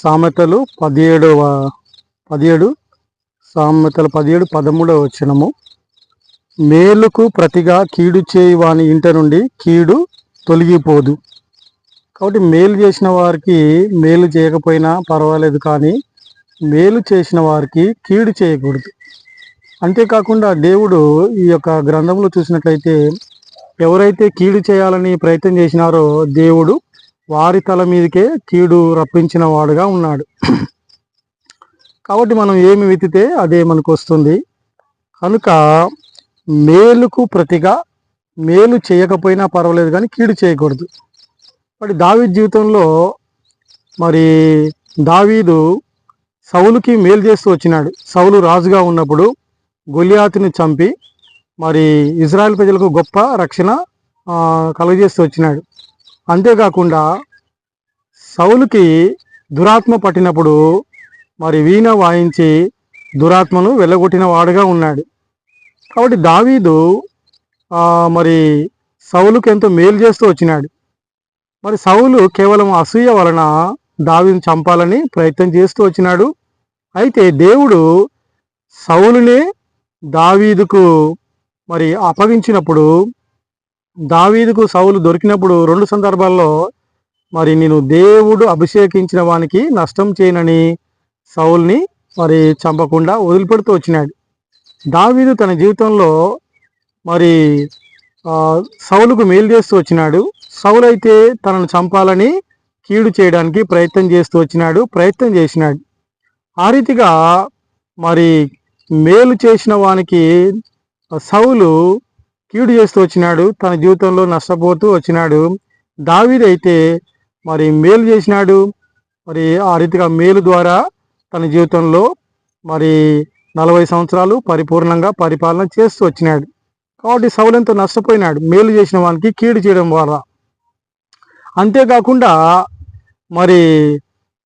సామెతలు పదిహేడవ పదిహేడు సామెతలు పదిహేడు పదమూడవ వచ్చినము మేలుకు ప్రతిగా కీడు చేయి వాని ఇంట నుండి కీడు తొలగిపోదు. కాబట్టి మేలు చేసిన వారికి మేలు చేయకపోయినా పర్వాలేదు కానీ మేలు చేసిన వారికి కీడు చేయకూడదు. అంతేకాకుండా దేవుడు ఈ యొక్క గ్రంథంలో చూసినట్లయితే ఎవరైతే కీడు చేయాలని ప్రయత్నం చేసినారో దేవుడు వారి తల మీదకే కీడు రప్పించిన వాడుగా ఉన్నాడు. కాబట్టి మనం ఏమి విత్తితే అదే మనకు వస్తుంది. కనుక మేలుకు ప్రతిగా మేలు చేయకపోయినా పర్వాలేదు కానీ కీడు చేయకూడదు. మరి దావీద్ జీవితంలో మరి దావీదు సౌలుకి మేలు చేస్తూ వచ్చినాడు. సౌలు రాజుగా ఉన్నప్పుడు గొలియాతిని చంపి మరి ఇజ్రాయెల్ ప్రజలకు గొప్ప రక్షణ కలుగజేస్తూ వచ్చినాడు. అంతేకాకుండా సౌలుకి దురాత్మ పట్టినప్పుడు మరి వీణ వాయించి దురాత్మను వెళ్ళగొట్టిన వాడుగా ఉన్నాడు. కాబట్టి దావీదు మరి సౌలుకు ఎంతో మేలు చేస్తూ వచ్చినాడు. మరి సౌలు కేవలం అసూయ వలన దావీని చంపాలని ప్రయత్నం చేస్తూ వచ్చినాడు. అయితే దేవుడు సౌలునే దావీదుకు మరి అప్పగించినప్పుడు దావీదుకు సౌలు దొరికినప్పుడు రెండు సందర్భాల్లో మరి నేను దేవుడు అభిషేకించిన వానికి నష్టం చేయనని సౌల్ని మరి చంపకుండా వదిలిపెడుతూ వచ్చినాడు. దావీదు తన జీవితంలో మరి సౌలుకు మేలు చేస్తూ వచ్చినాడు. సౌలైతే తనను చంపాలని కీడు చేయడానికి ప్రయత్నం చేస్తూ వచ్చినాడు ప్రయత్నం చేసినాడు. ఆ రీతిగా మరి మేలు చేసిన వానికి సౌలు కీడు చేస్తూ వచ్చినాడు తన జీవితంలో నష్టపోతూ వచ్చినాడు. దావీదైతే మరి మేలు చేసినాడు. మరి ఆ రీతిగా మేలు ద్వారా తన జీవితంలో మరి నలభై సంవత్సరాలు పరిపూర్ణంగా పరిపాలన చేస్తూ వచ్చినాడు. కాబట్టి సౌలెంతో నష్టపోయినాడు. మేలు చేసిన వానికి కీడు చేయడం ద్వారా అంతేకాకుండా మరి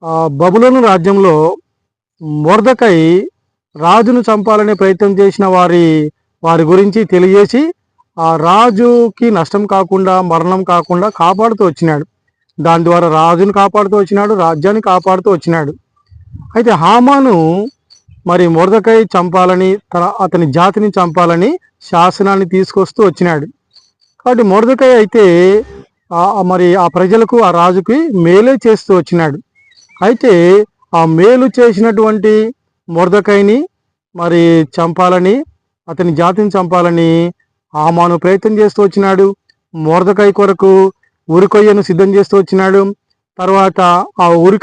బబులను బబులోను రాజ్యంలో మొరదకై రాజును చంపాలనే ప్రయత్నం చేసిన వారి వారి గురించి తెలియజేసి ఆ రాజుకి నష్టం కాకుండా మరణం కాకుండా కాపాడుతూ వచ్చినాడు. దాని ద్వారా రాజును కాపాడుతూ వచ్చినాడు రాజ్యాన్ని కాపాడుతూ వచ్చినాడు. అయితే హామాను మరి మొరదకై చంపాలని తన అతని జాతిని చంపాలని శాసనాన్ని తీసుకొస్తూ వచ్చినాడు. కాబట్టి మొరదకై అయితే మరి ఆ ప్రజలకు ఆ రాజుకి మేలే చేస్తూ వచ్చినాడు. అయితే ఆ మేలు చేసినటువంటి మొరదకైని మరి చంపాలని అతని జాతిని చంపాలని ఆమాను ప్రయత్నం చేస్తూ వచ్చినాడు. మొరదకై కొరకు ఉరికొయ్యను సిద్ధం చేస్తూ వచ్చినాడు. తర్వాత ఆ ఉరి